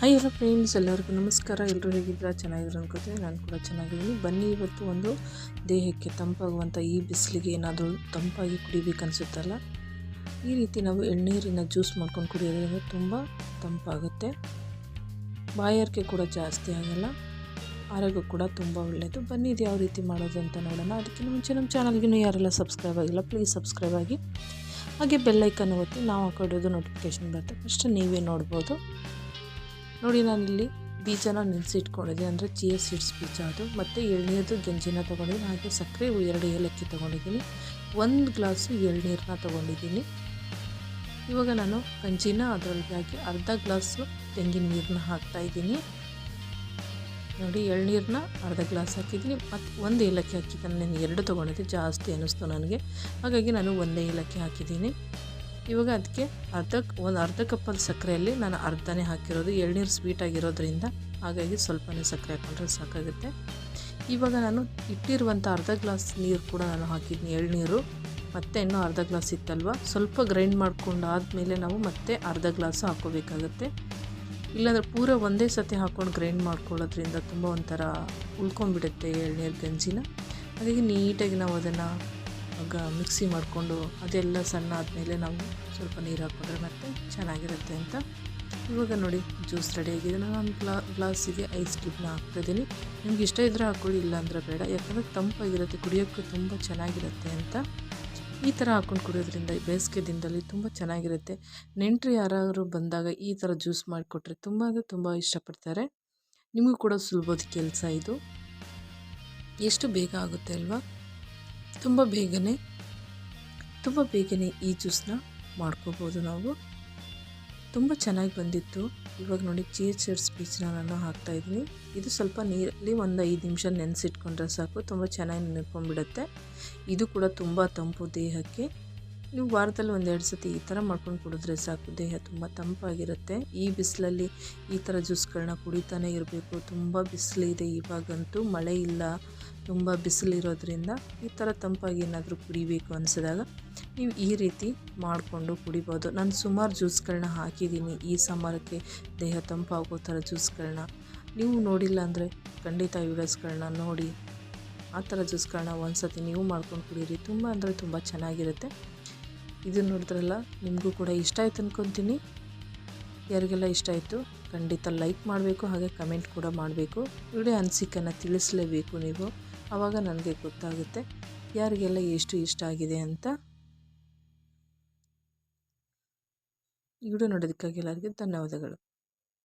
Hi ಎಲ್ಲ friends, ಎಲ್ಲರಿಗೂ ನಮಸ್ಕಾರ. ಎಲ್ಲರೂ ಹೇಗಿದ್ದೀರಾ? ಚೆನ್ನಾಗಿದ್ರು ಅನ್ಕೋತೀನಿ ನಾನು ಕೂಡ ಚೆನ್ನಾಗಿದ್ದೀನಿ. ಬನ್ನಿ ಇವತ್ತು ಒಂದು ದೇಹಕ್ಕೆ ತಂಪಾಗುವಂಥ ಈ ಬಿಸಿಲಿಗೆ ಏನಾದರೂ ತಂಪಾಗಿ ಕುಡಿಬೇಕನ್ಸುತ್ತಲ್ಲ? ಈ ರೀತಿ ನಾವು ಎಳ್ನೀರಿನ ಜ್ಯೂಸ್ ಮಾಡ್ಕೊಂಡು ಕುಡಿಯೋದ್ರಿಂದ ತುಂಬ ತಂಪಾಗುತ್ತೆ. ಬಾಯಾರಿಕೆ ಕೂಡ ಜಾಸ್ತಿ ಆಗಲ್ಲ. ಆರೋಗ್ಯ ಕೂಡ ತುಂಬ ಒಳ್ಳೆಯದು. ಬನ್ನಿ ಇದು ಯಾವ ರೀತಿ ಮಾಡೋದು ಅಂತ ನೋಡೋಣ. ಅದಕ್ಕಿಂತ ಮುಂಚೆ ನಮ್ಮ ಚಾನಲ್ಗಿನ್ನೂ ಯಾರೆಲ್ಲ ಸಬ್ಸ್ಕ್ರೈಬ್ ಆಗಿಲ್ಲ, ಪ್ಲೀಸ್ ಸಬ್ಸ್ಕ್ರೈಬ್ ಆಗಿ. ಹಾಗೆ ಬೆಲ್ಲೈಕನ್ ಒತ್ತಿ ನಾವು ಹಾಕೊಡೋದು ನೋಟಿಫಿಕೇಷನ್ ಬರುತ್ತೆ. ಫಸ್ಟ್ ನೀವೇ ನೋಡ್ಬೋದು. ನೋಡಿ, ನಾನಿಲ್ಲಿ ಬೀಜನ ನೆನೆಸಿಟ್ಕೊಂಡಿದ್ದೆ. ಅಂದರೆ ಚಿಯ ಸೀಡ್ಸ್ ಬೀಜ ಅದು. ಮತ್ತು ಎಳ್ನೀರ್ದು ಗಂಜಿನ ತೊಗೊಂಡಿದ್ದೀನಿ. ಹಾಗೆ ಸಕ್ಕರೆ ಎರಡು ಏಲಕ್ಕಿ ತೊಗೊಂಡಿದ್ದೀನಿ. ಒಂದು ಗ್ಲಾಸು ಎಳ್ನೀರನ್ನ ತೊಗೊಂಡಿದ್ದೀನಿ. ಇವಾಗ ನಾನು ಗಂಜಿನ ಅದರಲ್ಲಿ ಹಾಕಿ ಅರ್ಧ ಗ್ಲಾಸು ತೆಂಗಿನ ನೀರನ್ನ ಹಾಕ್ತಾಯಿದ್ದೀನಿ ನೋಡಿ ಎಳ್ನೀರನ್ನ ಅರ್ಧ ಗ್ಲಾಸ್ ಹಾಕಿದ್ದೀನಿ. ಮತ್ತು ಒಂದು ಏಲಕ್ಕಿ ಹಾಕಿದ್ದೀನಿ ನಾನು ಎರಡು ತೊಗೊಂಡಿದ್ದೆ. ಜಾಸ್ತಿ ಅನ್ನಿಸ್ತು ನನಗೆ. ಹಾಗಾಗಿ ನಾನು ಒಂದೇ ಏಲಕ್ಕಿ ಹಾಕಿದ್ದೀನಿ. ಇವಾಗ ಅದಕ್ಕೆ ಅರ್ಧ ಒಂದು ಅರ್ಧ ಕಪ್ಪಲ್ಲಿ ಸಕ್ಕರೆಯಲ್ಲಿ ನಾನು ಅರ್ಧನೇ ಹಾಕಿರೋದು. ಎಳ್ನೀರು ಸ್ವೀಟ್ ಆಗಿರೋದ್ರಿಂದ ಹಾಗಾಗಿ ಸ್ವಲ್ಪನೇ ಸಕ್ಕರೆ ಹಾಕೊಂಡ್ರೆ ಸಾಕಾಗುತ್ತೆ. ಇವಾಗ ನಾನು ಇಟ್ಟಿರುವಂಥ ಅರ್ಧ ಗ್ಲಾಸ್ ನೀರು ಕೂಡ ನಾನು ಹಾಕಿದ್ದೀನಿ ಎಳ್ನೀರು. ಮತ್ತೆ ಇನ್ನೂ ಅರ್ಧ ಗ್ಲಾಸ್ ಇತ್ತಲ್ವ? ಸ್ವಲ್ಪ ಗ್ರೈಂಡ್ ಮಾಡ್ಕೊಂಡು ಆದಮೇಲೆ ನಾವು ಮತ್ತೆ ಅರ್ಧ ಗ್ಲಾಸು ಹಾಕೋಬೇಕಾಗತ್ತೆ. ಇಲ್ಲಾಂದರೆ ಪೂರ ಒಂದೇ ಸತಿ ಹಾಕ್ಕೊಂಡು ಗ್ರೈಂಡ್ ಮಾಡ್ಕೊಳ್ಳೋದ್ರಿಂದ ತುಂಬ ಒಂಥರ ಉಳ್ಕೊಂಡ್ಬಿಡುತ್ತೆ ಎಳ್ನೀರು ಗಂಜಿನ. ಹಾಗಾಗಿ ನೀಟಾಗಿ ನಾವು ಅದನ್ನು ಆಗ ಮಿಕ್ಸಿ ಮಾಡಿಕೊಂಡು ಅದೆಲ್ಲ ಸಣ್ಣ ಆದಮೇಲೆ ನಾವು ಸ್ವಲ್ಪ ನೀರು ಹಾಕ್ಕೊಂಡ್ರೆ ಮತ್ತೆ ಚೆನ್ನಾಗಿರುತ್ತೆ ಅಂತ. ಇವಾಗ ನೋಡಿ, ಜ್ಯೂಸ್ ರೆಡಿಯಾಗಿದೆ ನಾನು ಒಂದು ಗ್ಲಾ, ಗ್ಲಾಸಿಗೆ ಐಸ್ ಕ್ಯೂಬ್ನ ಹಾಕ್ತಿದ್ದೀನಿ ನಿಮ್ಗೆ ಇಷ್ಟ ಇದ್ದರೆ ಹಾಕ್ಕೊಳ್ಳಿ, ಇಲ್ಲ ಅಂದರೆ ಬೇಡ. ಯಾಕಂದರೆ ತಂಪಾಗಿರುತ್ತೆ, ಕುಡಿಯೋಕ್ಕೆ ತುಂಬ ಚೆನ್ನಾಗಿರುತ್ತೆ ಅಂತ. ಈ ಥರ ಹಾಕ್ಕೊಂಡು ಕುಡಿಯೋದ್ರಿಂದ ಬೇಸಿಗೆ ದಿನದಲ್ಲಿ ತುಂಬ ಚೆನ್ನಾಗಿರುತ್ತೆ. ನೆಂಟರು ಯಾರಾದರೂ ಬಂದಾಗ ಈ ಥರ ಜ್ಯೂಸ್ ಮಾಡಿಕೊಟ್ರೆ ತುಂಬ ಅಂದರೆ ತುಂಬ ಇಷ್ಟಪಡ್ತಾರೆ. ನಿಮಗೂ ಕೂಡ ಸುಲಭದ ಕೆಲಸ ಇದು. ಎಷ್ಟು ಬೇಗ ಆಗುತ್ತೆ ಅಲ್ವಾ? ತುಂಬ ಬೇಗನೆ ತುಂಬ ಬೇಗನೆ ಈ ಜ್ಯೂಸನ್ನ ಮಾಡ್ಕೋಬೋದು ನಾವು. ತುಂಬ ಚೆನ್ನಾಗಿ ಬಂದಿತ್ತು. ಇವಾಗ ನೋಡಿ ಚೀರ್ ಚೀರ್ಸ್ ಬೀಚನ್ನ ನಾನು ಹಾಕ್ತಾಯಿದ್ದೀನಿ ಇದು ಸ್ವಲ್ಪ ನೀರಲ್ಲಿ ಒಂದು ಐದು ನಿಮಿಷ ನೆನೆಸಿಟ್ಕೊಂಡ್ರೆ ಸಾಕು. ತುಂಬ ಚೆನ್ನಾಗಿ ನೆನ್ಕೊಂಡ್ಬಿಡುತ್ತೆ. ಇದು ಕೂಡ ತುಂಬ ತಂಪು ದೇಹಕ್ಕೆ. ನೀವು ವಾರದಲ್ಲಿ ಒಂದೆರಡು ಸತಿ ಈ ಥರ ಮಾಡ್ಕೊಂಡು ಕುಡಿದ್ರೆ ಸಾಕು. ದೇಹ ತುಂಬ ತಂಪಾಗಿರುತ್ತೆ. ಈ ಬಿಸಿಲಲ್ಲಿ ಈ ಥರ ಜ್ಯೂಸ್ಗಳನ್ನ ಕುಡಿತಾನೆ ಇರಬೇಕು. ತುಂಬ ಬಿಸಿಲಿದೆ ಇವಾಗಂತೂ. ಮಳೆ ಇಲ್ಲ. ತುಂಬ ಬಿಸಿಲಿರೋದ್ರಿಂದ ಈ ಥರ ತಂಪಾಗಿ ಏನಾದರೂ ಕುಡಿಬೇಕು ಅನಿಸಿದಾಗ ನೀವು ಈ ರೀತಿ ಮಾಡಿಕೊಂಡು ಕುಡಿಬೋದು. ನಾನು ಸುಮಾರು ಜ್ಯೂಸ್ಗಳನ್ನ ಹಾಕಿದ್ದೀನಿ. ಈ ಸಮರಕ್ಕೆ ದೇಹ ತಂಪಾಗೋ ಥರ ಜ್ಯೂಸ್ಗಳನ್ನ. ನೀವು ನೋಡಿಲ್ಲ ಅಂದರೆ ಖಂಡಿತ ವೀಡಿಯೋಸ್ಗಳನ್ನ ನೋಡಿ. ಆ ಥರ ಜ್ಯೂಸ್ಗಳನ್ನ ಒಂದು ಸತಿ ನೀವು ಮಾಡ್ಕೊಂಡು ಕುಡೀರಿ. ತುಂಬ ಅಂದರೆ ತುಂಬ ಚೆನ್ನಾಗಿರುತ್ತೆ. ಇದು ನೋಡಿದ್ರಲ್ಲ, ನಿಮಗೂ ಕೂಡ ಇಷ್ಟ ಆಯ್ತು ಅಂದ್ಕೊತೀನಿ ಯಾರಿಗೆಲ್ಲ ಇಷ್ಟ ಆಯಿತು, ಖಂಡಿತ ಲೈಕ್ ಮಾಡಬೇಕು, ಹಾಗೆ ಕಮೆಂಟ್ ಕೂಡ ಮಾಡಬೇಕು. ವಿಡಿಯೋ ಅನಿಸಿಕೆಯನ್ನು ತಿಳಿಸಲೇಬೇಕು ನೀವು. ಆವಾಗ ನನಗೆ ಗೊತ್ತಾಗುತ್ತೆ ಯಾರಿಗೆಲ್ಲ ಎಷ್ಟು ಇಷ್ಟ ಆಗಿದೆ ಅಂತ. ವಿಡಿಯೋ ನೋಡೋದಕ್ಕಾಗಿ ಎಲ್ಲರಿಗೂ ಧನ್ಯವಾದಗಳು.